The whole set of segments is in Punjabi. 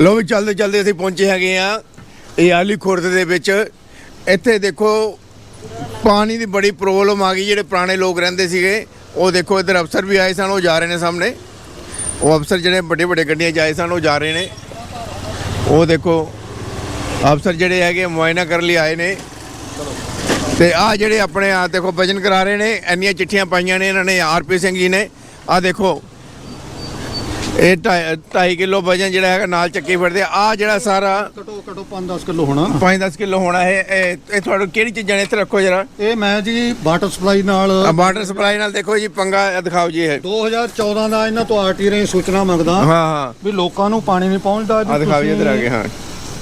ਲੋ ਵੀ ਚੱਲਦੇ ਚੱਲਦੇ ਅਸੀਂ ਪਹੁੰਚੇ ਹੈਗੇ ਆ ਇਹ ਆਲੀ ਖੁਰਦ ਦੇ ਵਿੱਚ। ਇੱਥੇ ਦੇਖੋ ਪਾਣੀ ਦੀ ਬੜੀ ਪ੍ਰੋਬਲਮ ਆ ਗਈ, ਜਿਹੜੇ ਪੁਰਾਣੇ ਲੋਕ ਰਹਿੰਦੇ ਸੀਗੇ, ਉਹ ਦੇਖੋ ਇੱਧਰ ਅਫਸਰ ਵੀ ਆਏ ਸਨ, ਉਹ ਜਾ ਰਹੇ ਨੇ ਸਾਹਮਣੇ। ਉਹ ਅਫਸਰ ਜਿਹੜੇ ਵੱਡੇ ਵੱਡੇ ਗੱਡੀਆਂ 'ਚ ਆਏ ਸਨ, ਉਹ ਜਾ ਰਹੇ ਨੇ। ਉਹ ਦੇਖੋ ਅਫਸਰ ਜਿਹੜੇ ਹੈਗੇ ਮੁਆਇਨਾ ਕਰਨ ਲਈ ਆਏ ਨੇ। ਤੇ ਆ ਜਿਹੜੇ ਆਪਣੇ ਆ ਦੇਖੋ ਵਜਨ ਕਰਾ ਰਹੇ ਨੇ, ਇੰਨੀਆਂ ਚਿੱਠੀਆਂ ਪਾਈਆਂ ਨੇ ਇਹਨਾਂ ਨੇ ਆਰਪੀ ਸਿੰਘ ਜੀ ਨੇ। ਆ ਦੇਖੋ ਇਹ 2.5 ਕਿਲੋ ਵਜਨ ਜਿਹੜਾ ਹੈਗਾ ਨਾਲ ਚੱਕੀ ਫਿਰਦੇ ਆ। ਜਿਹੜਾ ਸਾਰਾ ਘਟੋ ਘਟੋ 5-10 ਕਿਲੋ ਹੋਣਾ। 5-10 ਕਿਲੋ ਹੋਣਾ ਇਹ ਇਹ ਤੁਹਾਨੂੰ ਕਿਹੜੀ ਚੀਜ਼ਾਂ ਨੇ ਇੱਥੇ ਰੱਖੋ ਜਰਾ। ਇਹ ਮੈਂ ਜੀ ਵਾਟਰ ਸਪਲਾਈ ਨਾਲ ਵਾਟਰ ਸਪਲਾਈ ਨਾਲ ਦੇਖੋ ਜੀ ਪੰਗਾ ਦਿਖਾਓ ਜੀ ਇਹ। 2014 ਦਾ ਇਹਨਾਂ ਤੋਂ ਆਰਟੀ ਰਹੀ ਸੂਚਨਾ ਮੰਗਦਾ। ਹਾਂ ਹਾਂ। ਵੀ ਲੋਕਾਂ ਨੂੰ ਪਾਣੀ ਨਹੀਂ ਪਹੁੰਚਦਾ ਆ ਦਿਖਾਓ ਜੀ ਇੱਧਰ ਆ ਕੇ ਹਾਂ।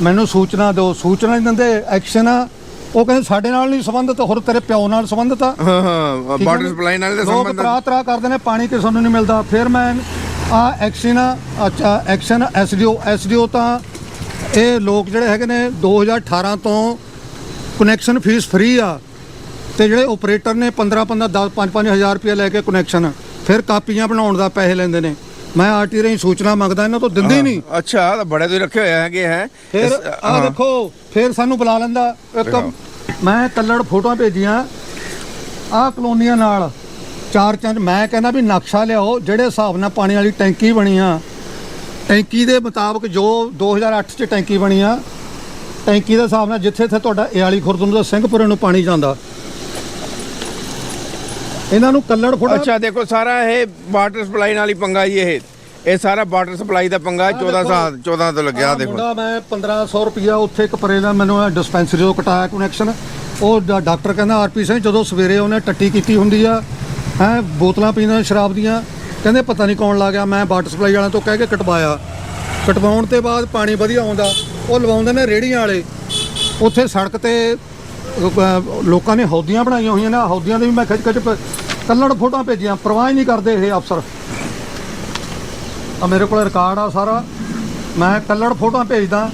ਮੈਨੂੰ ਸੂਚਨਾ ਦਿਓ ਸੂਚਨਾ ਨਹੀਂ ਦਿੰਦੇ ਐਕਸ਼ਨ ਆ। ਉਹ ਕਹਿੰਦੇ ਸਾਡੇ ਨਾਲ ਨਹੀਂ ਸੰਬੰਧਿਤ ਹੋਰ ਤੇਰੇ ਪਿਓ ਨਾਲ ਸੰਬੰਧਿਤ ਆ। ਹਾਂ ਹਾਂ ਵਾਟਰ? ਸਪਲਾਈ ਨਾਲ ਲੋਕ ਸੰਬੰਧ ਤਰਾ ਤਰਾ ਕਰਦੇ ਨੇ ਪਾਣੀ ਕਿਸੇ ਨੂੰ ਨਹੀਂ ਮਿਲਦਾ। ਫਿਰ ਮੈਂ ਆ ਐਕਸ਼ਨ ਅੱਛਾ ਐਕਸ਼ਨ ਐਸਡੀਓ ਐਸਡੀਓ ਤਾਂ ਇਹ ਲੋਕ ਜਿਹੜੇ ਹੈਗੇ ਨੇ 2018 ਤੋਂ ਕਨੈਕਸ਼ਨ ਫੀਸ ਫ੍ਰੀ ਆ ਤੇ ਜਿਹੜੇ ਆਪਰੇਟਰ ਨੇ 15 15 10 5 5000 ਰੁਪਏ ਲੈ ਕੇ ਕਨੈਕਸ਼ਨ ਫਿਰ ਕਾਪੀਆਂ ਬਣਾਉਣ ਦਾ ਪੈਸੇ ਲੈਂਦੇ ਨੇ ਮੈਂ ਆਰਟੀ ਰਹੀ ਸੂਚਨਾ ਮੰਗਦਾ ਇਹਨਾਂ ਤੋਂ ਦਿੰਦੇ ਹੀ ਨਹੀਂ ਅੱਛਾ ਤਾਂ ਬੜੇ ਤੁਸੀਂ ਰੱਖੇ ਹੋਏ ਹੈਗੇ ਹੈ ਫਿਰ ਆ। ਦੇਖੋ ਫਿਰ ਸਾਨੂੰ ਬੁਲਾ ਲੈਂਦਾ ਇੱਕ। ਮੈਂ ਕੱਲੜ ਫੋਟੋਆਂ ਭੇਜੀਆਂ ਆ ਕਲੋਨੀਆਂ ਨਾਲ ਚਾਰ ਚੰਦ ਮੈਂ ਕਹਿੰਦਾ ਵੀ ਨਕਸ਼ਾ ਲਿਆਓ ਜਿਹੜੇ ਹਿਸਾਬ ਨਾਲ ਪਾਣੀ ਵਾਲੀ ਟੈਂਕੀ ਬਣੀ ਆ। ਟੈਂਕੀ ਦੇ ਮੁਤਾਬਕ ਜੋ 2008 ਚ ਟੈਂਕੀ ਬਣੀ ਆ ਟੈਂਕੀ ਦੇ ਹਿਸਾਬ ਨਾਲ ਜਿੱਥੇ ਇੱਥੇ ਤੁਹਾਡਾ ਏ ਵਾਲੀ ਖੁਰਦ ਨੂੰ ਸਿੰਘਪੁਰੇ ਨੂੰ ਪਾਣੀ ਜਾਂਦਾ। ਇਹਨਾਂ ਨੂੰ ਕੱਲੜ ਫੋਟੋ ਅੱਛਾ ਦੇਖੋ ਸਾਰਾ ਇਹ ਵਾਟਰ ਸਪਲਾਈ ਨਾਲ ਹੀ ਪੰਗਾ ਜੀ ਇਹ। ਇਹ ਸਾਰਾ ਵਾਟਰ ਸਪਲਾਈ ਦਾ ਪੰਗਾ 14 ਸਾਲ 14 ਤੋਂ ਲੱਗਿਆ ਦੇਖੋ। ਮੁੰਡਾ ਮੈਂ 1500 ਰੁਪਿਆ ਉੱਥੇ ਇੱਕ ਪਰੇ ਦਾ ਮੈਨੂੰ ਡਿਸਪੈਂਸਰੀ ਤੋਂ ਕਟਾਇਆ ਕਨੈਕਸ਼ਨ ਉਹ ਡਾਕਟਰ ਕਹਿੰਦਾ ਆਰਪੀ ਸਿੰਘ ਜਦੋਂ ਸਵੇਰੇ ਉਹਨੇ ਟੱਟੀ ਕੀਤੀ ਹੁੰਦੀ ਆ ਹੈ, ਬੋਤਲਾਂ ਪੀਣਾ ਸ਼ਰਾਬ ਦੀਆਂ। ਕਹਿੰਦੇ ਪਤਾ ਨਹੀਂ ਕੌਣ ਲਾ ਗਿਆ, ਮੈਂ ਵਾਟਰ ਸਪਲਾਈ ਵਾਲਿਆਂ ਤੋਂ ਕਹਿ ਕੇ ਕਟਵਾਇਆ। ਕਟਵਾਉਣ ਤੇ ਬਾਅਦ ਪਾਣੀ ਵਧੀਆ ਆਉਂਦਾ, ਉਹ ਲਵਾਉਂਦੇ ਨੇ ਰੇੜੀਆਂ ਵਾਲੇ। ਉੱਥੇ ਸੜਕ ਤੇ ਲੋਕਾਂ ਨੇ ਹੌਦੀਆਂ ਬਣਾਈਆਂ ਹੋਈਆਂ ਨੇ ਹੌਦੀਆਂ ਦੇ ਵੀ ਮੈਂ ਖਿੱਚ ਖਿੱਚ ਪ- ਕੱਲੜ ਫੋਟੋਆਂ ਭੇਜੀਆਂ, ਪਰਵਾਹ ਹੀ ਨਹੀਂ ਕਰਦੇ ਇਹ ਅਫਸਰ। ਆ ਮੇਰੇ ਕੋਲ ਰਿਕਾਰਡ ਆ ਸਾਰਾ। ਮੈਂ ਕੱਲੜ ਫੋਟੋਆਂ ਭੇਜਦਾ।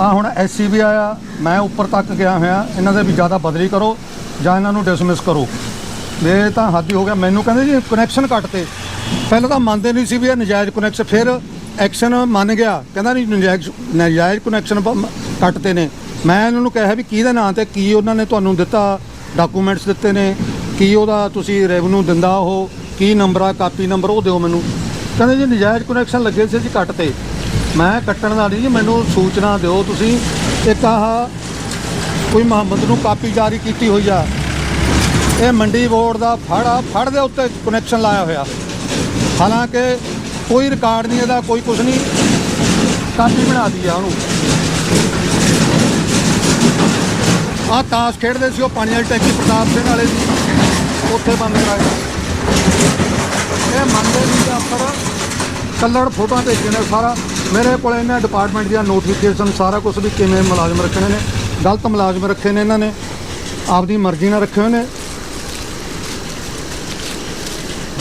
ਆ ਹੁਣ ਐਸਸੀਬੀ ਆਇਆ, ਮੈਂ ਉੱਪਰ ਤੱਕ ਗਿਆ ਹੋਇਆ, ਇਹਨਾਂ ਦੇ ਵੀ ਜ਼ਿਆਦਾ ਬਦਲੀ ਕਰੋ ਜਾਂ ਇਹਨਾਂ ਨੂੰ ਡਿਸਮਿਸ ਕਰੋ। ਇਹ ਤਾਂ ਹੱਦ ਹੀ ਹੋ ਗਿਆ। ਮੈਨੂੰ ਕਹਿੰਦੇ ਜੀ ਕਨੈਕਸ਼ਨ ਕੱਟਤੇ ਪਹਿਲਾਂ ਤਾਂ ਮੰਨਦੇ ਨਹੀਂ ਸੀ ਵੀ ਇਹ ਨਜਾਇਜ਼ ਕਨੈਕਸ਼ਨ ਫਿਰ ਐਕਸ਼ਨ ਮੰਨ ਗਿਆ। ਕਹਿੰਦਾ ਨਹੀਂ, ਨਜਾਇਜ਼ ਨਜਾਇਜ਼ ਕਨੈਕਸ਼ਨ ਕੱਟਤੇ ਨੇ। ਮੈਂ ਇਹਨਾਂ ਨੂੰ ਕਿਹਾ ਵੀ ਕਿਹਦੇ ਨਾਂ ਤੇ ਕੀ ਉਹਨਾਂ ਨੇ ਤੁਹਾਨੂੰ ਦਿੱਤਾ ਡਾਕੂਮੈਂਟਸ ਦਿੱਤੇ ਨੇ, ਕੀ ਉਹਦਾ ਤੁਸੀਂ ਰੈਵਨਿਊ ਦਿੰਦਾ ਉਹ, ਕੀ ਨੰਬਰ ਆ, ਕਾਪੀ ਨੰਬਰ ਉਹ ਦਿਓ ਮੈਨੂੰ। ਕਹਿੰਦੇ ਜੀ, ਨਜਾਇਜ਼ ਕਨੈਕਸ਼ਨ ਲੱਗੇ ਸੀ ਜੀ ਕੱਟ ਤੇ। ਮੈਂ ਕੱਟਣ ਦਾ ਨਹੀਂ ਜੀ, ਮੈਨੂੰ ਸੂਚਨਾ ਦਿਓ ਤੁਸੀਂ। ਇੱਕ ਆਹ ਕੋਈ ਮੁਹੰਮਦ ਨੂੰ ਕਾਪੀ ਜਾਰੀ ਕੀਤੀ ਹੋਈ ਆ। ਇਹ ਮੰਡੀ ਬੋਰਡ ਦਾ ਫੜ ਆ ਫੜ ਦੇ ਉੱਤੇ ਕਨੈਕਸ਼ਨ ਲਾਇਆ ਹੋਇਆ। ਹਾਲਾਂਕਿ ਕੋਈ ਰਿਕਾਰਡ ਨਹੀਂ, ਇਹਦਾ ਕੋਈ ਕੁਝ ਨਹੀਂ। ਕਾਪੀ ਬਣਾ ਦੀ ਆ ਉਹਨੂੰ। ਆ ਤਾਸ਼ ਖੇਡਦੇ ਸੀ ਉਹ ਪਾਣੀ ਵਾਲੀ ਟੈਂਕੀ ਪ੍ਰਤਾਪ ਸਿੰਘ ਵਾਲੇ ਸੀ ਉੱਥੇ ਬੰਦ ਕਰਾਇਆ। ਇਹ ਮੰਨਦੇ ਨਹੀਂ ਕਿ ਅਫਸਰ ਕੱਲੜ ਫੋਟੋਆਂ ਭੇਜੇ ਨੇ ਸਾਰਾ। ਮੇਰੇ ਕੋਲ ਇਹਨਾਂ ਡਿਪਾਰਟਮੈਂਟ ਦੀਆਂ ਨੋਟੀਫਿਕੇਸ਼ਨ ਸਾਰਾ ਕੁਝ ਵੀ ਕਿਵੇਂ ਮੁਲਾਜ਼ਮ ਰੱਖਣੇ ਨੇ। ਗਲਤ ਮੁਲਾਜ਼ਮ ਰੱਖੇ ਨੇ ਇਹਨਾਂ ਨੇ। ਆਪਦੀ ਮਰਜ਼ੀ ਨਾਲ ਰੱਖੇ ਹੋਏ ਨੇ।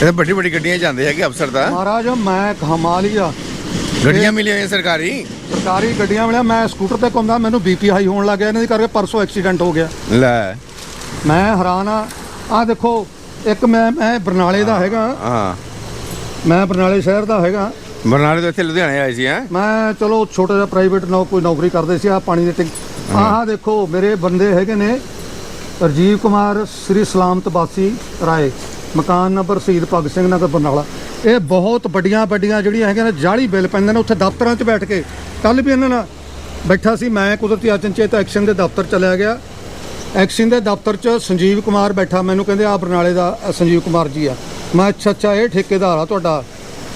ਇਹ ਵੱਡੀ ਵੱਡੀ ਗੱਡੀਆਂ ਜਾਂਦੇ ਹੈਗੇ ਅਫਸਰ ਤਾਂ। ਮਹਾਰਾਜ ਮੈਂ ਕਮਾਲ ਹੀ ਆ। ਗੱਡੀਆਂ ਮਿਲੀਆਂ ਹੋਈਆਂ ਸਰਕਾਰੀ? ਸਰਕਾਰੀ ਗੱਡੀਆਂ ਵਾਲਿਆ ਮੈਂ ਸਕੂਟਰ ਤੇ ਘੁੰਮਦਾ ਮੈਨੂੰ ਬੀਪੀ ਹਾਈ ਹੋਣ ਲੱਗ ਗਿਆ ਇਹਨਾਂ ਦੀ ਕਰਕੇ ਪਰਸੋਂ ਐਕਸੀਡੈਂਟ ਹੋ ਗਿਆ। ਲੈ। ਮੈਂ ਹੈਰਾਨ ਆ। ਆ ਦੇਖੋ ਇੱਕ ਮੈਂ ਮੈਂ ਬਰਨਾਲੇ ਦਾ ਹੈਗਾ। ਹਾਂ। ਮੈਂ ਬਰਨਾਲੇ ਸ਼ਹਿਰ ਦਾ ਹੈਗਾ। ਬਰਨਾਲੇ ਤੋਂ ਇੱਥੇ ਲੁਧਿਆਣੇ ਆਏ ਸੀ ਹੈ? ਮੈਂ ਚਲੋ ਛੋਟਾ ਜਿਹਾ ਪ੍ਰਾਈਵੇਟ ਨੌ ਕੋਈ ਨੌਕਰੀ ਕਰਦੇ ਸੀ ਆ ਪਾਣੀ ਦੇ ਟਿੰਕ। ਆਹ ਦੇਖੋ ਮੇਰੇ ਬੰਦੇ ਹੈਗੇ ਨੇ ਰਜੀਵ ਕੁਮਾਰ ਸ੍ਰੀ ਸਲਾਮਤ ਬਾਸੀ ਰਾਏ। ਮਕਾਨ ਨੰਬਰ ਸ਼ਹੀਦ ਭਗਤ ਸਿੰਘ ਨਗਰ ਬਰਨਾਲਾ। ਇਹ ਬਹੁਤ ਵੱਡੀਆਂ ਵੱਡੀਆਂ ਜਿਹੜੀਆਂ ਹੈਗੀਆਂ ਨੇ ਜਾਲੀ ਬਿੱਲ ਪੈਂਦੇ ਨੇ ਉੱਥੇ ਦਫ਼ਤਰਾਂ 'ਚ ਬੈਠ ਕੇ। ਕੱਲ ਵੀ ਇਹਨਾਂ ਨਾਲ ਬੈਠਾ ਸੀ ਮੈਂ ਕੁਦਰਤੀ ਅਚਨਚੇਤ ਐਕਸ਼ਨ ਦੇ ਦਫ਼ਤਰ ਚਲਿਆ ਗਿਆ। ਐਕਸ਼ਨ ਦੇ ਦਫ਼ਤਰ 'ਚ ਸੰਜੀਵ ਕੁਮਾਰ ਬੈਠਾ ਮੈਨੂੰ ਕਹਿੰਦੇ ਆ ਬਰਨਾਲੇ ਦਾ ਸੰਜੀਵ ਕੁਮਾਰ ਜੀ ਆ। ਮੈਂ ਅੱਛਾ ਅੱਛਾ ਇਹ ਠੇਕੇਦਾਰ ਆ ਤੁਹਾਡਾ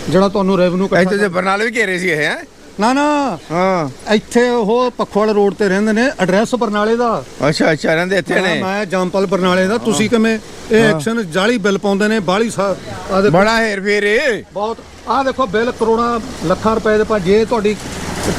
ਜਿਹੜਾ ਤੁਹਾਨੂੰ ਰੈਵਨਿਊ ਇੱਥੇ ਤੇ ਬਰਨਾਲੇ ਵੀ ਘੇਰੇ ਸੀ ਇਹ ਹੈ? ਨਾ ਨਾ। ਹਾਂ। ਇੱਥੇ ਉਹ ਪੱਖੋਵਾਲ ਰੋਡ ਤੇ ਰਹਿੰਦੇ ਨੇ ਐਡਰੈਸ ਬਰਨਾਲੇ ਦਾ। ਅੱਛਾ ਅੱਛਾ ਰਹਿੰਦੇ ਇੱਥੇ ਨੇ। ਮੈਂ ਜੰਪਲ ਬਰਨਾਲੇ ਦਾ। ਤੁਸੀਂ ਕਿਵੇਂ ਇਹ ਐਕਸ਼ਨ ਜਾਲੀ ਬਿੱਲ ਪਾਉਂਦੇ ਨੇ ਬਾਹਲੀ ਸਾ ਆਹ ਦੇਖੋ। ਬੜਾ ਹੇਰ ਫੇਰ ਇਹ ਬਹੁਤ। ਆਹ ਦੇਖੋ ਬਿੱਲ ਕਰੋੜਾਂ ਲੱਖਾਂ ਰੁਪਏ ਦੇ ਪਰ ਜੇ ਤੁਹਾਡੀ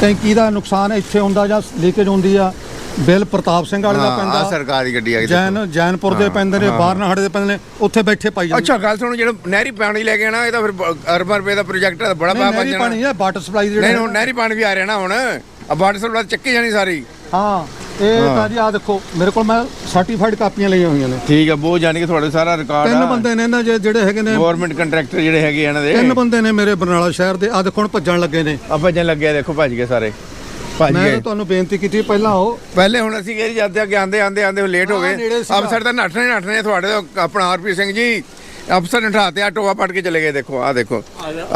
ਟੈਂਕੀ ਦਾ ਨੁਕਸਾਨ ਇੱਥੇ ਹੁੰਦਾ ਜਾਂ ਲੀਕੇਜ ਹੁੰਦੀ ਆ ਬਿੱਲ ਪ੍ਰਤਾਪ ਸਿੰਘ ਵਾਲੇ ਦਾ ਹਾਂ ਪੈਂਦਾ ਸਰਕਾਰੀ ਗੱਡੀ ਆ ਗਈ ਜੈਨ ਜੈਨਪੁਰ ਦੇ ਪੈਂਦੇ ਨੇ ਬਾਹਰਨਾਹੜ ਦੇ ਪੈਂਦੇ ਨੇ ਉੱਥੇ ਬੈਠੇ ਪਾਈ ਜਾਂਦੇ ਅੱਛਾ ਗੱਲ ਸੁਣੋ ਜਿਹੜਾ ਨਹਿਰੀ ਪਾਣੀ ਲੈ ਕੇ ਆਣਾ ਇਹ ਤਾਂ ਫਿਰ ਅਰਬਾਂ ਰੁਪਏ ਦਾ ਪ੍ਰੋਜੈਕਟ ਹੈ ਬੜਾ ਨਹੀਂ, ਬਾਬਾ ਨਹਿਰੀ ਜਾਣਾ। ਪਾਣੀ ਹੈ ਵਾਟਰ ਸਪਲਾਈ ਨਹੀਂ ਜਿਹੜੇ ਹੁਣ ਨਹਿਰੀ ਪਾਣੀ ਵੀ ਆ ਰਿਹਾ ਨਾ ਹੁਣ। ਆ ਵਾਟਰ ਸਪਲਾਈ ਚੱਕੀ ਜਾਣੀ ਸਾਰੀ। ਹਾਂ ਇਹ ਹਾਂ। ਤਾਂ ਜੀ ਆ ਦੇਖੋ ਮੇਰੇ ਕੋਲ ਮੈਂ ਸਰਟੀਫਾਈਡ ਕਾਪੀਆਂ ਲਈਆਂ ਹੋਈਆਂ ਨੇ। ਠੀਕ ਆ ਬਹੁਤ ਜਾਨੀ ਕਿ ਤੁਹਾਡੇ ਸਾਰਾ ਰਿਕਾਰਡ ਤਿੰਨ ਬੰਦੇ ਨੇ ਨਾ ਜੇ- ਜਿਹੜੇ ਹੈਗੇ ਨੇ ਗਵਰਨਮੈਂਟ ਕੰਟਰੈਕਟਰ ਜਿਹੜੇ ਹੈਗੇ ਇਹਨਾਂ ਦੇ। ਤਿੰਨ ਬੰਦੇ ਨੇ ਮੇਰੇ ਬਰਨਾਲਾ ਸ਼ਹਿਰ ਦੇ ਆ ਦੇਖੋ ਹੁਣ ਭੱਜਣ ਲੱਗੇ ਨੇ। ਆ ਭੱਜਣ ਲੱਗਿਆ ਦੇਖੋ ਭੱਜ ਗਏ ਸਾਰੇ। ਭੱਜ ਮੈਂ ਤਾਂ ਤੁਹਾਨੂੰ ਬੇਨਤੀ ਕੀਤੀ ਪਹਿਲਾਂ ਉਹ ਪਹਿਲੇ ਹੁਣ ਅਸੀਂ ਕਿਹੜੀ ਜਾਂਦੇ ਕਿ ਆਂਦੇ ਆਂਦੇ ਆਂਦੇ ਲੇਟ ਹੋ ਹਾਂ, ਗਏ। ਨੇੜੇ ਸੀਗਾ। ਅਫਸਰ ਤਾਂ ਨੱਠਣੇ ਨੱਠਣੇ ਤੁਹਾਡੇ ਤੋਂ। ਆਪਣਾ ਆਰਪੀ ਸਿੰਘ ਜੀ ਅਫਸਰ ਨਠਾਤੇ ਆ ਟੋਆ ਪੱਟ ਕੇ ਚਲੇ ਗਏ ਦੇਖੋ ਆ ਦੇਖੋ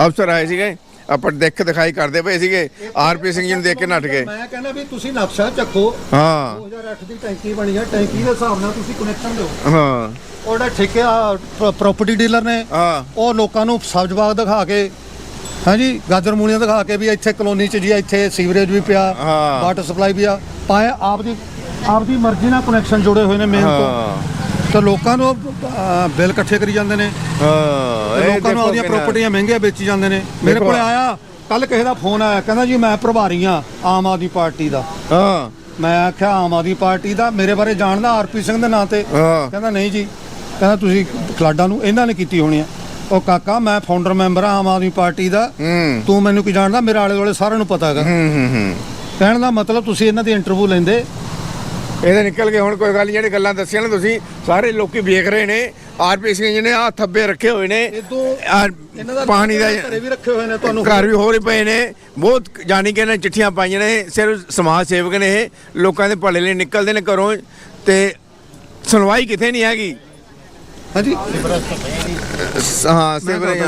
ਅਫਸਰ ਆਏ ਸੀਗੇ ਆਪਾਂ ਦੇਖ ਦਿਖਾਈ ਕਰਦੇ ਪਏ ਸੀਗੇ। ਆਰਪੀ ਸਿੰਘ ਜੀ ਨੂੰ ਦੇਖ ਕੇ ਨੱਠ ਗਏ। ਮੈਂ ਕਹਿੰਦਾ ਵੀ ਤੁਸੀਂ ਨਕਸ਼ਾ ਚੱਕੋ। ਹਾਂ। 2008 ਦੀ ਟੈਂਕੀ ਬਣੀ ਹੈ ਟੈਂਕੀ ਦੇ ਹਿਸਾਬ ਨਾਲ ਤੁਸੀਂ ਕਨੈਕਸ਼ਨ ਦਿਓ। ਹਾਂ। ਉਹਦਾ ਠੇਕੇ ਪ੍ਰਾਪਰਟੀ ਡੀਲਰ ਨੇ। ਹਾਂ। ਉਹ ਲੋਕਾਂ ਨੂੰ ਸਬਜ਼ ਬਾਗ ਦਿਖਾ ਕੇ ਹਾਂਜੀ ਗਾਜਰ ਮੂਲੀਆਂ ਦਿਖਾ ਕੇ ਵੀ ਇੱਥੇ ਕਲੋਨੀ ਚ ਜੀ ਇੱਥੇ ਸੀਵਰੇਜ ਵੀ ਪਿਆ ਹਾਂ। ਵਾਟਰ ਸਪਲਾਈ ਵੀ ਆ। ਪਾਇਆ ਆਪਦੀ ਆਪਦੀ ਮਰਜ਼ੀ ਨਾਲ ਕਨੈਕਸ਼ਨ ਜੁੜੇ ਹੋਏ ਨੇ ਮੇਨ ਤੋਂ। ਹਾਂ। ਤੇ ਲੋਕਾਂ ਨੂੰ ਅਹ, ਬਿੱਲ ਇਕੱਠੇ ਕਰੀ ਜਾਂਦੇ ਨੇ। ਹਾਂ ਤੇ ਇਹ ਲੋਕਾਂ ਨੂੰ ਦੇਖੋ ਕਿੰਨਾ- ਪ੍ਰਾਪਰਟੀਆਂ ਮਹਿੰਗੀਆਂ ਵੇਚੀ ਜਾਂਦੇ ਨੇ। ਮੇਰੇ ਦੇਖੋ। ਕੋਲ ਆਇਆ ਕੱਲ ਕਿਸੇ ਦਾ ਫੋਨ ਆਇਆ ਕਹਿੰਦਾ ਜੀ ਮੈਂ ਪ੍ਰਭਾਰੀ ਆ ਆਮ ਆਦਮੀ ਪਾਰਟੀ ਦਾ। ਹਾਂ। ਮੈਂ ਆਖਿਆ ਆਮ ਆਦਮੀ ਪਾਰਟੀ ਦਾ? ਮੇਰੇ ਬਾਰੇ ਜਾਣਦਾ ਆਰਪੀ ਸਿੰਘ ਦੇ ਨਾਂ ਤੇ? ਹਾਂ। ਕਹਿੰਦਾ ਨਹੀਂ ਜੀ। ਕਹਿੰਦਾ ਤੁਸੀਂ ਖਲਾਡਾ ਨੂੰ ਇਹਨਾਂ ਨੇ ਕੀਤੀ ਹੋਣੀ ਆ। ਉਹ ਕਾਕਾ ਮੈਂ ਫਾਊਂਡਰ ਮੈਂਬਰ ਆ ਆਮ ਆਦਮੀ ਪਾਰਟੀ ਦਾ। ਹੂੰ। ਤੂੰ ਮੈਨੂੰ ਕੀ ਜਾਣਦਾ? ਮੇਰੇ ਆਲੇ ਦੁਆਲੇ ਸਾਰਿਆਂ ਨੂੰ ਪਤਾ ਹੈਗਾ। ਹੂੰ ਹੂੰ ਹੂੰ। ਕਹਿਣ ਦਾ ਮਤਲਬ ਤੁਸੀਂ ਇਹਨਾਂ ਦੀ ਇੰਟਰਵਿਊ ਲੈਂਦੇ। ਇਹਦੇ ਨਿਕਲ ਕੇ ਹੁਣ ਕੋਈ ਗੱਲ ਜਿਹੜੇ ਗੱਲਾਂ ਦੱਸੀਆਂ ਨੇ ਤੁਸੀਂ ਸਾਰੇ ਲੋਕੀ ਵੇਖ ਰਹੇ ਨੇ। ਆਰਪੀ ਸਿੰਘ ਜੀ ਨੇ ਆ ਥੱਬੇ ਰੱਖੇ ਹੋਏ ਨੇ। ਪਾਣੀ ਦਾ ਘਰੇ ਵੀ ਰੱਖੇ ਹੋਏ ਨੇ ਤੁਹਾਨੂੰ। ਘਰ ਵੀ ਹੋ ਰਹੇ ਪਏ ਨੇ। ਬਹੁਤ ਜਾਣੀ ਕਿ ਇਹਨਾਂ ਚਿੱਠੀਆਂ ਪਾਈਆਂ ਨੇ। ਸਿਰਫ ਸਮਾਜ ਸੇਵਕ ਨੇ ਇਹ। ਲੋਕਾਂ ਦੇ ਭਲੇ ਲਈ ਨਿਕਲਦੇ ਨੇ ਘਰੋਂ। ਤੇ ਸੁਣਵਾਈ ਕਿਥੇ ਨਹੀਂ ਹੈਗੀ। ਹਾਂਜੀ। ਹਾਂ ਬਾਰੇ।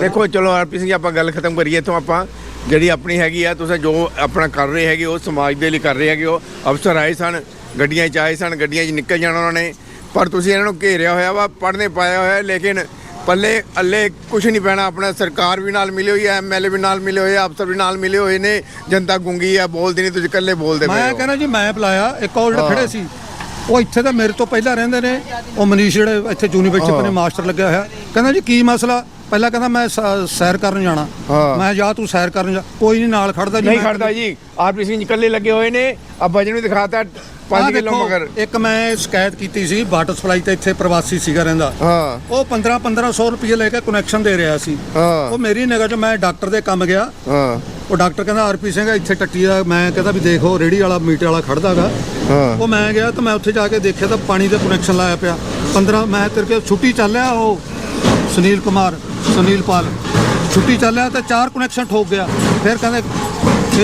ਦੇਖੋ ਚਲੋ ਆਰਪੀ ਸਿੰਘ ਆਪਾਂ ਗੱਲ ਖਤਮ ਕਰੀਏ ਇੱਥੋਂ ਆਪਾਂ ਜਿਹੜੀ ਆਪਣੀ ਹੈਗੀ ਆ ਤੁਸੀਂ ਜੋ ਆਪਣਾ ਕਰ ਰਹੇ ਹੈਗੇ ਉਹ ਸਮਾਜ ਦੇ ਲਈ ਕਰ ਰਹੇ ਹੈਗੇ ਉਹ ਅਫਸਰ ਆਏ ਸਨ ਗੱਡੀਆਂ 'ਚ ਆਏ ਸਨ ਗੱਡੀਆਂ 'ਚ ਨਿਕਲ ਜਾਣਾ ਉਹਨਾਂ ਨੇ ਪਰ ਤੁਸੀਂ ਇਹਨਾਂ ਨੂੰ ਘੇਰਿਆ ਹੋਇਆ ਵਾ ਪੜਨੇ ਪਾਇਆ ਹੋਇਆ ਲੇਕਿਨ ਪੱਲੇ ਅੱਲੇ ਕੁਝ ਨਹੀਂ ਪੈਣਾ ਆਪਣਾ ਸਰਕਾਰ ਵੀ ਨਾਲ ਮਿਲੀ ਹੋਈ ਹੈ ਐਮਐਲਏ ਵੀ ਨਾਲ ਮਿਲੇ ਹੋਏ ਆ ਅਫਸਰ ਵੀ ਨਾਲ ਮਿਲੇ ਹੋਏ ਨੇ ਜਨਤਾ ਗੁੰਗੀ ਆ ਬੋਲਦੀ ਨਹੀਂ ਤੁਸੀਂ ਇਕੱਲੇ ਬੋਲਦੇ ਮੈਂ ਕਹਿੰਦਾ ਜੀ ਮੈਂ ਬੁਲਾਇਆ ਇੱਕ ਉਹ ਜਿਹੜੇ। ਖੜੇ ਸੀ ਉਹ ਇੱਥੇ ਤਾਂ ਮੇਰੇ ਤੋਂ ਪਹਿਲਾਂ ਰਹਿੰਦੇ ਨੇ। ਉਹ ਮਨੀਸ਼ ਜਿਹੜੇ ਇੱਥੇ ਯੂਨੀਵਰਸਿਟੀ। ਆਪਣੇ ਮਾਸਟਰ ਲੱਗਿਆ ਹੋਇਆ। ਕਹਿੰਦਾ ਜੀ ਕੀ ਮਸਲਾ? ਪਹਿਲਾਂ ਕਹਿੰਦਾ ਮੈਂ ਸ- ਸੈਰ ਕਰਨ ਜਾਣਾ। ਹਾਂ। ਮੈਂ ਜਾ ਤੂੰ ਸੈਰ ਕਰਨ ਜਾ। ਕੋਈ ਨਹੀਂ ਨਾਲ ਖੜਦਾ ਜੀ। ਨਹੀਂ ਮੈਂ- ਖੜਦਾ ਜੀ। ਆਰਪੀ ਸਿੰਘ ਇਕੱਲੇ ਲੱਗੇ ਹੋਏ ਨੇ। ਆ ਵਜਨ ਵੀ ਦਿਖਾਤਾ ਆਹ 5 ਕਿਲੋ ਦੇਖੋ, ਮਗਰ। ਇੱਕ ਮੈਂ ਸ਼ਿਕਾਇਤ ਕੀਤੀ ਸੀ ਵਾਟਰ ਸਪਲਾਈ ਤੇ ਇੱਥੇ ਪ੍ਰਵਾਸੀ ਸੀਗਾ ਰਹਿੰਦਾ। ਹਾਂ। ਉਹ 15 1500 ਰੁਪਏ ਲੈ ਕੇ ਕਨੈਕਸ਼ਨ ਦੇ ਰਿਹਾ ਸੀ। ਹਾਂ। ਉਹ ਮੇਰੀ ਨਿਗਾਹ 'ਚ ਮੈਂ ਡਾਕਟਰ ਦੇ ਕੰਮ ਗਿਆ। ਹਾਂ। ਉਹ ਡਾਕਟਰ ਕਹਿੰਦਾ ਆਰਪੀ ਸਿੰਘ ਇੱਥੇ ਟੱਟੀ ਦਾ ਮੈਂ ਕਹਿੰਦਾ ਵੀ ਦੇਖੋ ਰੇੜੀ ਵਾਲਾ ਮੀਟਰ ਵਾਲਾ ਖੜਦਾਗਾ ਹਾਂ। ਉਹ ਮੈਂ ਗਿਆ ਤਾਂ ਮੈਂ ਉੱਥੇ ਜਾ ਕੇ ਦੇਖਿਆ ਤਾਂ ਪਾਣੀ ਦਾ ਕਨੈਕਸ਼ਨ ਲਾਇਆ ਪਿਆ। 15 ਮੈਂ ਤੇਰੇ ਕੇ ਛੁੱਟੀ ਚੱਲਿਆ ਉਹ? ਸੁਨੀਲ ਕੁਮਾਰ ਸੁਨੀਲ ਪਾਲ। ਛੁੱਟੀ ਚੱਲਿਆ ਤਾਂ ਚਾਰ ਕਨੈਕਸ਼ਨ ਠੋਕ ਗਿਆ। ਫਿਰ ਕਹਿੰਦੇ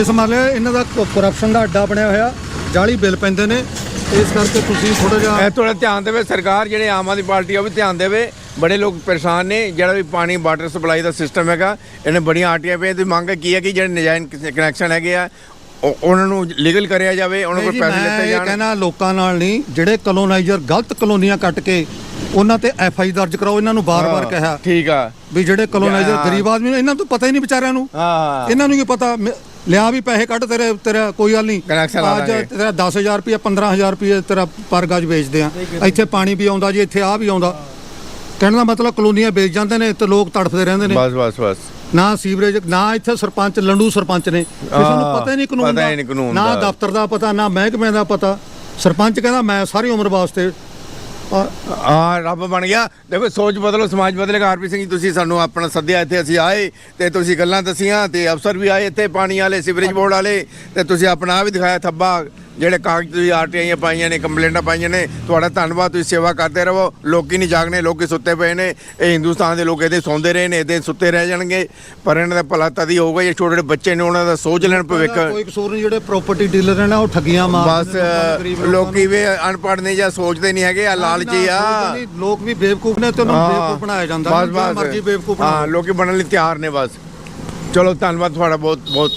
ਇਸ ਮਾਲੇ ਇਹਨਾਂ ਦਾ ਕਰਪਸ਼ਨ ਦਾ ਅੱਡਾ ਬਣਿਆ ਹੋਇਆ। ਜਾਲੀ ਬਿੱਲ ਪੈਂਦੇ ਨੇ। ਇਸ ਕਰਕੇ ਤੁਸੀਂ ਥੋੜਾ ਜਿਹਾ ਇਹ ਥੋੜਾ ਧਿਆਨ ਦੇਵੇ ਸਰਕਾਰ ਜਿਹੜੇ ਆਮ ਆਦਮੀ ਪਾਰਟੀ ਆ ਉਹ ਵੀ ਧਿਆਨ ਦੇਵੇ। ਬੜੇ ਲੋਕ ਪਰੇਸ਼ਾਨ ਨੇ। ਜਿਹੜਾ ਵੀ ਪਾਣੀ ਵਾਟਰ ਸਪਲਾਈ ਦਾ ਸਿਸਟਮ ਹੈਗਾ ਇਹਨੇ ਬੜੀਆਂ ਆਰਟੀਆਂ ਪਈਆਂ ਤੇ ਮੰਗ ਕੀ ਹੈ ਕਿ ਜਿਹੜੇ ਨਜਾਇਜ਼ ਕਨੈਕਸ਼ਨ ਹੈਗੇ ਆ ਉਹ- ਉਹਨਾਂ ਨੂੰ ਲੀਗਲ ਕਰਿਆ ਜਾਵੇ ਉਹਨਾਂ ਕੋਲ ਪੈਸੇ ਮੈਂ ਲਿੱਤੇ ਇਹ ਜਾਣ। ਕਹਿਣਾ ਲੋਕਾਂ ਨਾਲ ਨਹੀਂ। ਜਿਹੜੇ ਕਲੋਨਾਈਜ਼ਰ ਗਲਤ ਕਲੋਨੀਆਂ ਕੱਟ ਕੇ ਉਹਨਾਂ ਤੇ ਐਫ ਆਈ ਦਰਜ ਕਰਾਓ ਇਹਨਾਂ ਨੂੰ ਬਾਰ-ਬਾਰ ਕਿਹਾ। ਠੀਕ ਆ। ਵੀ ਜਿਹੜੇ ਕਲੋਨਾਈਜ਼ਰ। ਗਰੀਬ ਆਦਮੀ ਨੇ ਇਹਨਾਂ ਨੂੰ ਪਤਾ ਹੀ ਨਹੀਂ ਵਿਚਾਰਿਆਂ ਨੂੰ। ਹਾਂ। ਇਹਨਾਂ ਨੂੰ ਕੀ ਪਤਾ? ਲਿਆ ਵੀ ਪੈਸੇ ਕੱਢ ਤੇਰੇ ਤੇਰਾ ਕੋਈ ਗੱਲ ਨਹੀਂ। ਅੱਜ। ਤੇਰਾ 10000 ਰੁਪਏ 15000 ਰੁਪਏ ਤੇਰਾ ਪਰ ਗਜ ਵੇਚਦੇ ਆ। ਇੱਥੇ ਪਾਣੀ ਵੀ ਆਉਂਦਾ ਜੀ ਇੱਥੇ ਆ ਵੀ ਆਉਂਦਾ। ਕਹਿਣ ਦਾ ਮਤਲਬ ਕਲੋਨੀਆਂ ਵੇਚ ਜਾਂਦੇ ਨੇ ਤੇ ਲੋਕ ਤੜਫਦੇ ਰਹਿੰਦੇ ਨੇ। ਬਸ ਬਸ ਬਸ। ਨਾ ਸੀਵਰੇਜ ਨਾ ਇੱਥੇ ਸਰਪੰਚ ਲੰਡੂ ਸਰਪੰਚ ਨੇ। ਕਿਸੇ ਨੂੰ ਪਤਾ ਹੀ ਨਹੀਂ ਕਾਨੂੰਨ ਦਾ। ਨਾ। ਦਫ਼ਤਰ ਦਾ ਪਤਾ ਨਾ ਮਹਿਕਮੇ ਦਾ ਪਤਾ। ਸਰਪੰਚ ਕਹਿੰਦਾ ਮੈਂ ਸਾਰੀ ਉਮਰ ਵਾਸਤੇ ਔਰ, ਹਾਂ, ਰੱਬ ਬਣ ਗਿਆ। ਦੇਖੋ, ਸੋਚ ਬਦਲੋ, ਸਮਾਜ ਬਦਲੇਗਾ ਆਰਪੀ ਸਿੰਘ ਜੀ, ਤੁਸੀਂ ਸਾਨੂੰ ਆਪਣਾ ਸੱਦਿਆ, ਇੱਥੇ ਅਸੀਂ ਆਏ ਤੇ ਤੁਸੀਂ ਗੱਲਾਂ ਦਸੀਆਂ ਤੇ ਅਫਸਰ ਵੀ ਆਏ ਇੱਥੇ, ਪਾਣੀ ਵਾਲੇ, ਸੀਵਰੇਜ ਬੋਰਡ ਵਾਲੇ ਤੇ ਤੁਸੀਂ ਆਪਣਾ ਆਹ ਵੀ ਦਿਖਾਇਆ, ਥੱਬਾ ਜਿਹੜੇ ਕਾਗਜ਼ ਤੁਸੀਂ ਆਰਟੀਆਈਆਂ ਪਾਈਆਂ ਨੇ ਕੰਪਲੇਂਟਾਂ ਪਾਈਆਂ ਨੇ ਤੁਹਾਡਾ ਧੰਨਵਾਦ ਤੁਸੀਂ ਸੇਵਾ ਕਰਦੇ ਰਹੋ। ਲੋਕੀ ਨਹੀਂ ਜਾਗਣੇ ਲੋਕੀ ਸੁੱਤੇ ਪਏ ਨੇ। ਇਹ ਹਿੰਦੁਸਤਾਨ ਦੇ ਲੋਕ ਇਹਦੇ ਸੌਂਦੇ ਰਹੇ ਨੇ ਇਹਦੇ ਸੁੱਤੇ ਰਹਿ ਜਾਣਗੇ। ਪਰ ਇਹਨਾਂ ਦਾ ਭਲਾ ਤਦ ਹੋਊਗਾ ਜੇ ਛੋਟੇ ਛੋਟੇ ਬੱਚੇ ਨੇ ਉਹਨਾਂ ਦਾ ਸੋਚ ਲੈਣ ਭਵਿੱਖ। ਕੋਈ ਕਸੂਰ ਨਹੀਂ ਜਿਹੜੇ ਪ੍ਰਾਪਰਟੀ ਡੀਲਰ ਨੇ ਉਹ ਠੱਗੀਆਂ ਬਸ ਮਾਰਦੇ ਨੇ ਲੋਕਾਂ ਵੀ ਅਨਪੜ੍ਹ ਨੇ ਜਾਂ ਸੋਚਦੇ ਨਹੀਂ ਹੈਗੇ ਆ ਲਾਲਚੀ ਆ। ਲੋਕ ਵੀ ਬੇਵਕੂਫ ਨੇ ਤੇ ਉਹਨਾਂ ਨੂੰ ਬੇਵਕੂਫ ਬਣਾਇਆ ਜਾਂਦਾ ਬਸ ਬਸ। ਮਰਜ਼ੀ ਬੇਵਕੂਫ ਹਾਂ ਲੋਕੀ ਬਣਨ ਲਈ ਤਿਆਰ ਨੇ ਬਸ। ਚਲੋ ਧੰਨਵਾਦ ਤੁਹਾਡਾ ਬਹੁਤ ਬਹੁਤ।